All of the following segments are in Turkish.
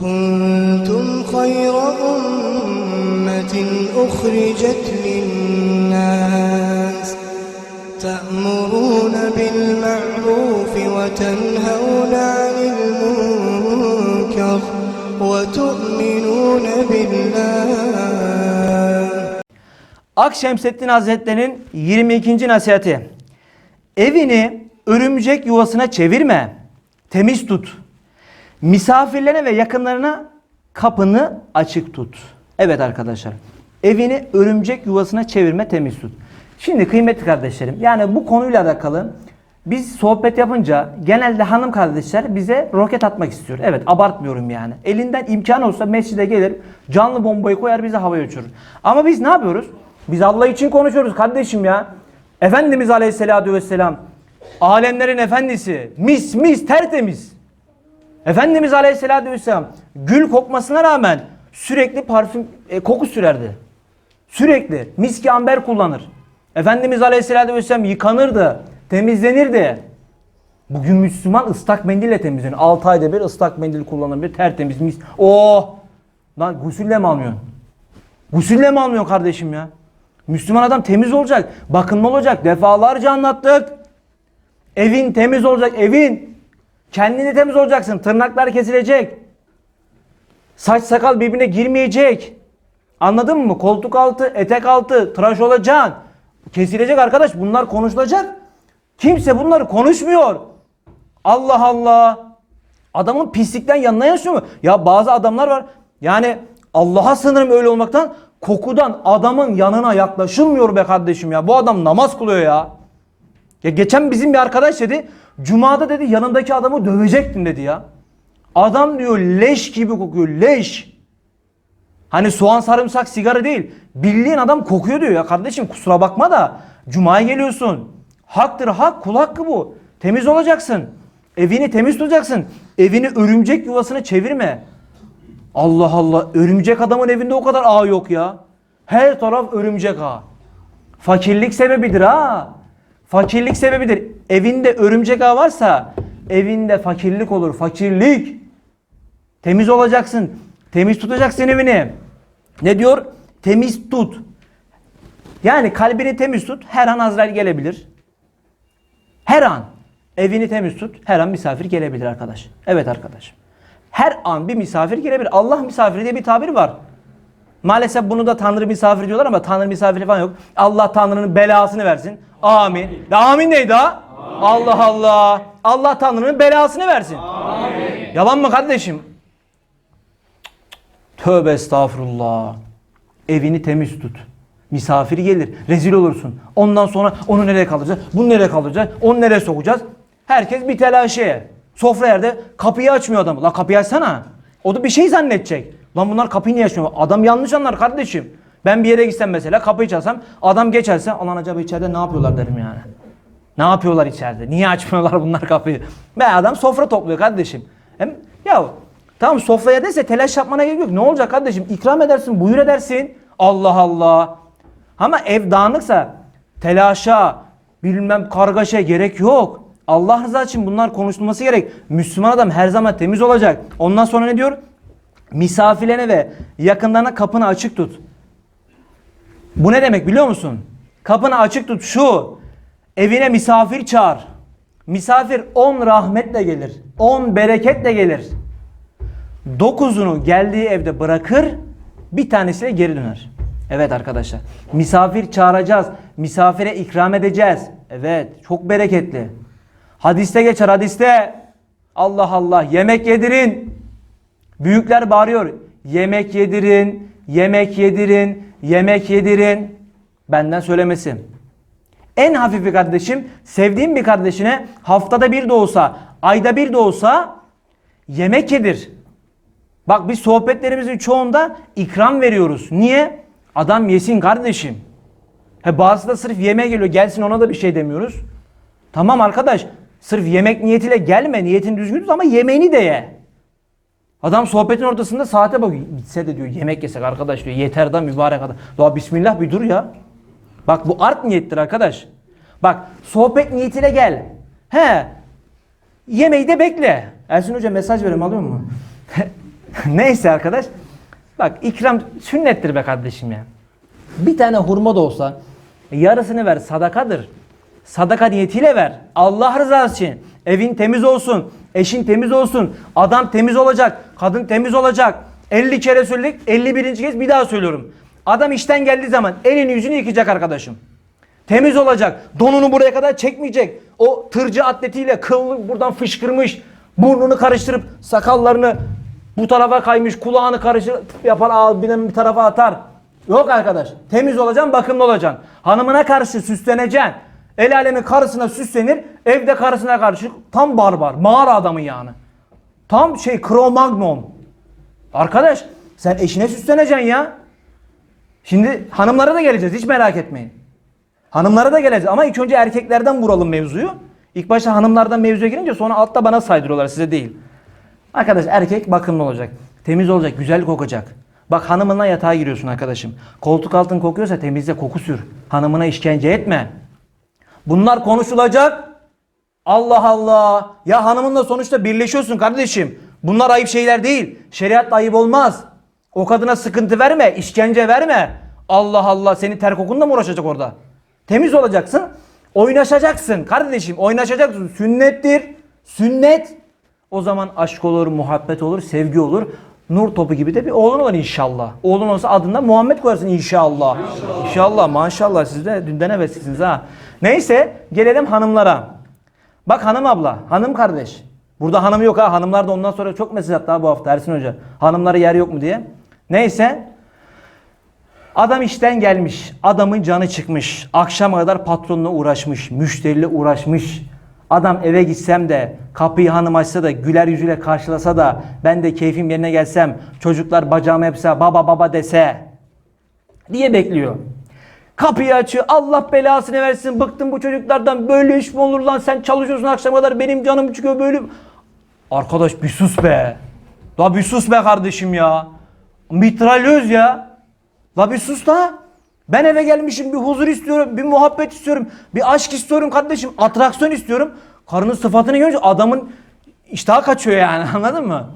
كنتم خير أمة أخرجت للناس تأمرون بالمعروف وتنهون عن المنكر وتؤمنون بالله Akşemseddin Hazretleri'nin 22. nasihati. Evini örümcek yuvasına çevirme. Temiz tut. Misafirlerine ve yakınlarına kapını açık tut. Evet arkadaşlar. Evini örümcek yuvasına çevirme, temiz tut. Şimdi kıymetli kardeşlerim, yani bu konuyla alakalı biz sohbet yapınca genelde hanım kardeşler bize roket atmak istiyor. Evet abartmıyorum yani. Elinden imkan olsa mescide gelir canlı bombayı koyar bizi havaya uçurur. Ama biz ne yapıyoruz? Biz Allah için konuşuyoruz kardeşim ya. Efendimiz Aleyhisselatü Vesselam alemlerin efendisi mis mis tertemiz. Efendimiz Aleyhisselatü Vesselam gül kokmasına rağmen sürekli parfüm e, koku sürerdi. Sürekli miski amber kullanır. Efendimiz Aleyhisselatü Vesselam yıkanırdı, temizlenirdi. Bugün Müslüman ıslak mendille temizleniyor. 6 ayda bir ıslak mendil kullanabilir, tertemiz mis. Oh! Lan gusülle mi almıyorsun? Gusülle mi almıyorsun kardeşim ya? Müslüman adam temiz olacak, bakımlı olacak. Defalarca anlattık. Evin temiz olacak, evin. Kendini temiz olacaksın. Tırnaklar kesilecek. Saç sakal birbirine girmeyecek. Anladın mı? Koltuk altı, etek altı, tıraş olacaksın. Kesilecek arkadaş. Bunlar konuşulacak. Kimse bunları konuşmuyor. Allah Allah. Adamın pislikten yanına yaşıyor mu? Ya bazı adamlar var. Yani Allah'a sınırım öyle olmaktan kokudan adamın yanına yaklaşılmıyor be kardeşim ya. Bu adam namaz kılıyor ya. Ya geçen bizim bir arkadaş dedi. Cuma'da dedi yanındaki adamı dövecektim dedi ya. Adam diyor leş gibi kokuyor leş. Hani soğan sarımsak sigara değil. Bildiğin adam kokuyor diyor ya kardeşim kusura bakma da Cuma'ya geliyorsun. Haktır hak kul hakkı bu. Temiz olacaksın. Evini temiz tutacaksın. Evini örümcek yuvasına çevirme. Allah Allah örümcek adamın evinde o kadar ağ yok ya. Her taraf örümcek ağ. Fakirlik sebebidir ha. Fakirlik sebebidir. Evinde örümcek ağ varsa evinde fakirlik olur. Fakirlik. Temiz olacaksın. Temiz tutacaksın evini. Ne diyor? Temiz tut. Yani kalbini temiz tut. Her an Azrail gelebilir. Her an. Evini temiz tut. Her an misafir gelebilir arkadaş. Evet arkadaş. Her an bir misafir gelebilir. Allah misafiri diye bir tabir var. Maalesef bunu da Tanrı misafiri diyorlar ama Tanrı misafiri falan yok. Allah Tanrı'nın belasını versin. Amin. De amin neydi ha? Allah Allah. Allah Tanrı'nın belasını versin. Amin. Yalan mı kardeşim? Tövbe estağfurullah. Evini temiz tut. Misafir gelir. Rezil olursun. Ondan sonra onu nereye kaldıracağız? Bunu nereye kaldıracağız? Onu nereye sokacağız? Herkes bir telaşeye. Sofra yerde kapıyı açmıyor adam. La kapıyı açsana. O da bir şey zannedecek. Lan bunlar kapıyı niye açmıyor? Adam yanlış anlar kardeşim. Ben bir yere gitsem mesela kapıyı çalsam adam geçerse alan acaba içeride ne yapıyorlar derim yani. Ne yapıyorlar içeride? Niye açmıyorlar bunlar kapıyı? Ben adam sofra topluyor kardeşim. Hem ya tamam sofraya dese telaş yapmana gerek yok. Ne olacak kardeşim? İkram edersin, buyur edersin. Allah Allah. Ama ev dağınıksa telaşa, bilmem kargaşa gerek yok. Allah rızası için bunlar konuşulması gerek. Müslüman adam her zaman temiz olacak. Ondan sonra ne diyor? Misafirlerine ve yakınlarına kapını açık tut. Bu ne demek biliyor musun? Kapını açık tut şu. Evine misafir çağır. Misafir on rahmetle gelir. On bereketle gelir. Dokuzunu geldiği evde bırakır. Bir tanesiyle geri döner. Evet arkadaşlar. Misafir çağıracağız. Misafire ikram edeceğiz. Evet. Çok bereketli. Hadiste geçer hadiste. Allah Allah. Yemek yedirin. Büyükler bağırıyor. Yemek yedirin. Yemek yedirin. Yemek yedirin. Benden söylemesi. En hafifi kardeşim sevdiğim bir kardeşine haftada bir de olsa, ayda bir de olsa yemek yedir. Bak biz sohbetlerimizin çoğunda ikram veriyoruz. Niye? Adam yesin kardeşim. He bazısı da sırf yemeğe geliyor. Gelsin ona da bir şey demiyoruz. Tamam arkadaş. Sırf yemek niyetiyle gelme. Niyetin düzgün tut ama yemeğini de ye. Adam sohbetin ortasında saate bakıyor. Gitse de diyor yemek yesek arkadaş diyor. Yeter da mübarek adam. Doğa bismillah bir dur ya. Bak bu art niyettir arkadaş. Bak sohbet niyetiyle gel. He. Yemeği de bekle. Ersin Hoca mesaj verim alıyor mu? Neyse arkadaş. Bak ikram sünnettir be kardeşim ya. Bir tane hurma da olsa yarısını ver sadakadır. Sadaka niyetiyle ver. Allah rızası için. Evin temiz olsun. Eşin temiz olsun. Adam temiz olacak. Kadın temiz olacak. 50 kere söyledik. 51. kez bir daha söylüyorum. Adam işten geldiği zaman elini yüzünü yıkayacak arkadaşım. Temiz olacak. Donunu buraya kadar çekmeyecek. O tırcı atletiyle kıllı buradan fışkırmış. Burnunu karıştırıp sakallarını bu tarafa kaymış. Kulağını karıştırıp yapar ağzını bir tarafa atar. Yok arkadaş. Temiz olacaksın, bakımlı olacaksın. Hanımına karşı süsleneceksin. El alemin karısına süslenir. Evde karısına karşı tam barbar. Mağara adamı yani. Tam şey Cro-Magnon. Arkadaş sen eşine süsleneceksin ya. Şimdi hanımlara da geleceğiz hiç merak etmeyin. Hanımlara da geleceğiz ama ilk önce erkeklerden vuralım mevzuyu. İlk başta hanımlardan mevzuya girince sonra altta bana saydırıyorlar size değil. Arkadaş erkek bakımlı olacak. Temiz olacak, güzel kokacak. Bak hanımınla yatağa giriyorsun arkadaşım. Koltuk altın kokuyorsa temizle koku sür. Hanımına işkence etme. Bunlar konuşulacak. Allah Allah. Ya hanımınla sonuçta birleşiyorsun kardeşim. Bunlar ayıp şeyler değil. Şeriat ayıp olmaz. O kadına sıkıntı verme, işkence verme. Allah Allah seni ter kokunla mı uğraşacak orada? Temiz olacaksın. Oynaşacaksın kardeşim. Oynaşacaksın. Sünnettir. Sünnet. O zaman aşk olur, muhabbet olur, sevgi olur. Nur topu gibi de bir oğlun olur inşallah. Oğlun olsa adında Muhammed koyarsın inşallah. İnşallah, maşallah siz de dünden heveslisiniz ha. Neyse gelelim hanımlara. Bak hanım abla, hanım kardeş. Burada hanım yok ha. Hanımlar da ondan sonra çok mesaj attı bu hafta Ersin Hoca. Hanımlara yer yok mu diye. Neyse. Adam işten gelmiş. Adamın canı çıkmış. Akşama kadar patronla uğraşmış. Müşteriyle uğraşmış. Adam eve gitsem de kapıyı hanım açsa da güler yüzüyle karşılasa da ben de keyfim yerine gelsem çocuklar bacağımı yapsa baba baba dese diye bekliyor. Kapıyı açıyor. Allah belasını versin. Bıktım bu çocuklardan. Böyle iş mi olur lan? Sen çalışıyorsun akşama kadar. Benim canım çıkıyor böyle. Arkadaş bir sus be. La bir sus be kardeşim ya. Mitralyöz ya. La bir sus da. Ben eve gelmişim bir huzur istiyorum, bir muhabbet istiyorum, bir aşk istiyorum kardeşim, atraksiyon istiyorum. Karının sıfatını görünce adamın iştahı kaçıyor yani anladın mı?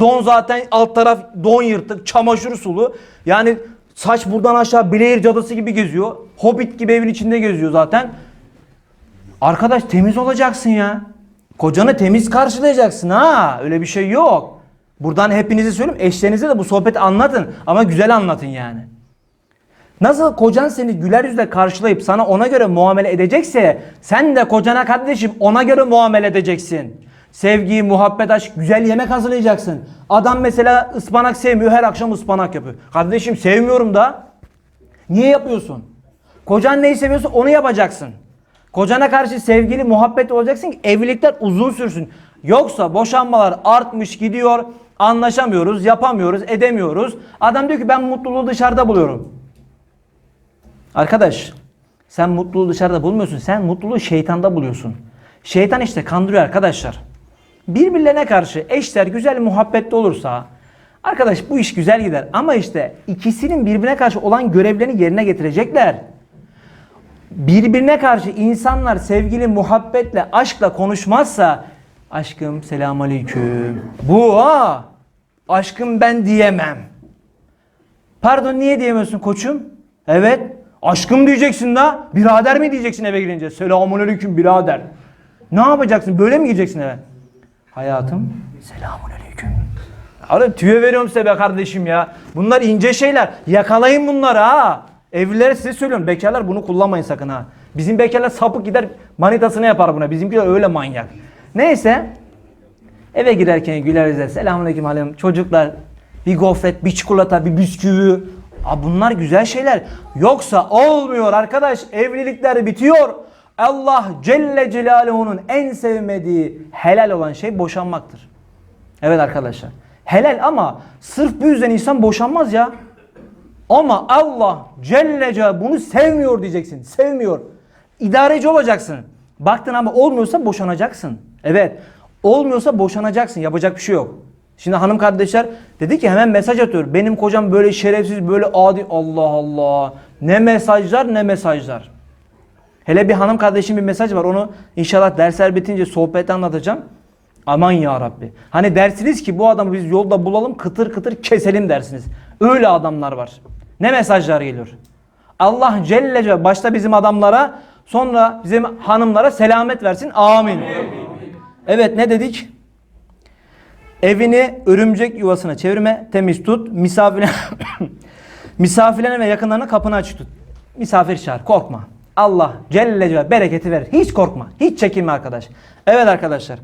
Don zaten alt taraf don yırtık, çamaşır sulu. Yani saç buradan aşağı Blair cadısı gibi geziyor. Hobbit gibi evin içinde geziyor zaten. Arkadaş temiz olacaksın ya. Kocanı temiz karşılayacaksın ha. Öyle bir şey yok. Buradan hepinize söyleyeyim. Eşlerinize de bu sohbeti anlatın. Ama güzel anlatın yani. Nasıl kocan seni güler yüzle karşılayıp sana ona göre muamele edecekse sen de kocana kardeşim ona göre muamele edeceksin. Sevgi, muhabbet, aşk, güzel yemek hazırlayacaksın. Adam mesela ıspanak sevmiyor her akşam ıspanak yapıyor. Kardeşim sevmiyorum da. Niye yapıyorsun? Kocan neyi seviyorsa onu yapacaksın. Kocana karşı sevgili, muhabbet olacaksın ki evlilikler uzun sürsün. Yoksa boşanmalar artmış gidiyor, anlaşamıyoruz, yapamıyoruz, edemiyoruz. Adam diyor ki ben mutluluğu dışarıda buluyorum. Arkadaş sen mutluluğu dışarıda bulmuyorsun. Sen mutluluğu şeytanda buluyorsun. Şeytan işte kandırıyor arkadaşlar. Birbirlerine karşı eşler güzel muhabbette olursa arkadaş bu iş güzel gider. Ama işte ikisinin birbirine karşı olan görevlerini yerine getirecekler. Birbirine karşı insanlar sevgili muhabbetle, aşkla konuşmazsa aşkım selamünaleyküm. Bu ha aşkım ben diyemem. Pardon niye diyemiyorsun koçum? Evet. Aşkım diyeceksin da. Birader mi diyeceksin eve girince? Selamun aleyküm birader. Ne yapacaksın? Böyle mi gireceksin eve? Hayatım. Selamun aleyküm. Abi tüyo veriyorum size be kardeşim ya. Bunlar ince şeyler. Yakalayın bunları ha. Evlilere size söylüyorum. Bekarlar bunu kullanmayın sakın ha. Bizim bekarlar sapık gider manitasını yapar buna. Bizimkiler öyle manyak. Neyse. Eve girerken güler yüzle selamünaleyküm hanım çocuklar bir gofret, bir çikolata, bir bisküvi. Aa, bunlar güzel şeyler. Yoksa olmuyor arkadaş. Evlilikler bitiyor. Allah Celle Celaluhu'nun en sevmediği helal olan şey boşanmaktır. Evet arkadaşlar. Helal ama sırf bu yüzden insan boşanmaz ya. Ama Allah Celle Celaluhu bunu sevmiyor diyeceksin. Sevmiyor. İdareci olacaksın. Baktın ama olmuyorsa boşanacaksın. Evet. Olmuyorsa boşanacaksın. Yapacak bir şey yok. Şimdi hanım kardeşler dedi ki hemen mesaj atıyor. Benim kocam böyle şerefsiz, böyle adi. Allah Allah. Ne mesajlar ne mesajlar. Hele bir hanım kardeşim bir mesaj var. Onu inşallah dersler bitince sohbette anlatacağım. Aman ya Rabbi. Hani dersiniz ki bu adamı biz yolda bulalım kıtır kıtır keselim dersiniz. Öyle adamlar var. Ne mesajlar geliyor? Allah Celle Celle başta bizim adamlara sonra bizim hanımlara selamet versin. Amin. Evet ne dedik? Evini örümcek yuvasına çevirme, temiz tut, misafirine misafirlerine ve yakınlarına kapını açık tut. Misafir çağır, korkma. Allah Celle Celle bereketi verir. Hiç korkma, hiç çekinme arkadaş. Evet arkadaşlar.